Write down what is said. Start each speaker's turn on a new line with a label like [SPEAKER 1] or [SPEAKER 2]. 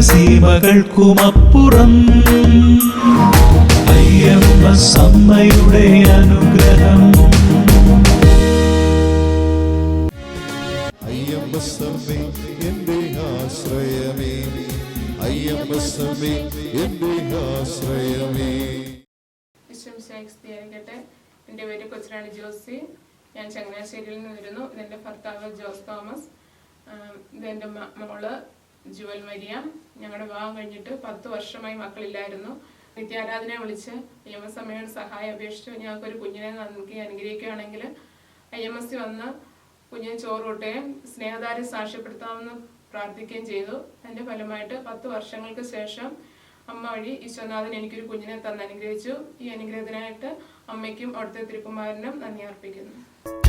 [SPEAKER 1] സീമകൾക്കുമപ്പുറം അയ്യപ്പ സമ്മയുടെ അനുഗ്രഹം.
[SPEAKER 2] അയ്യമ്പസ്തമേ എന്റെ ആശ്രയമേ. എന്റെ
[SPEAKER 3] എന്റെ പേര് കൊച്ചിരാണി ജോസി. ഞാൻ ചങ്ങനാശ്ശേരിയിൽ നിന്ന് വരുന്നു. ഇതെന്റെ ഭർത്താവ് ജോസ് തോമസ്. ഇതെന്റെ ഇതെന്റെ മോൾ ജുവൽ മരിയ. ഞങ്ങളുടെ വിവാഹം കഴിഞ്ഞിട്ട് പത്ത് വർഷമായി മക്കളില്ലായിരുന്നു. നിത്യാരാധനയെ വിളിച്ച് ഐ എം എസ് അമ്മയുടെ സഹായം അപേക്ഷിച്ചു ഞങ്ങൾക്കൊരു കുഞ്ഞിനെ നൽകി അനുഗ്രഹിക്കുകയാണെങ്കിൽ ഐ എം എസ് സി വന്ന് കുഞ്ഞിന് ചോറ് കൂട്ടുകയും സ്നേഹധാരം സാക്ഷ്യപ്പെടുത്താമെന്ന് പ്രാർത്ഥിക്കുകയും ചെയ്തു. അതിന്റെ ഫലമായിട്ട് പത്ത് വർഷങ്ങൾക്ക് ശേഷം അമ്മ വഴി ഈശ്വരനാഥൻ എനിക്കൊരു കുഞ്ഞിനെ തന്ന് അനുഗ്രഹിച്ചു. ഈ അനുഗ്രഹത്തിനായിട്ട് അമ്മയ്ക്കും അവിടുത്തെ തിരുക്കുമാരനും നന്ദി അർപ്പിക്കുന്നു.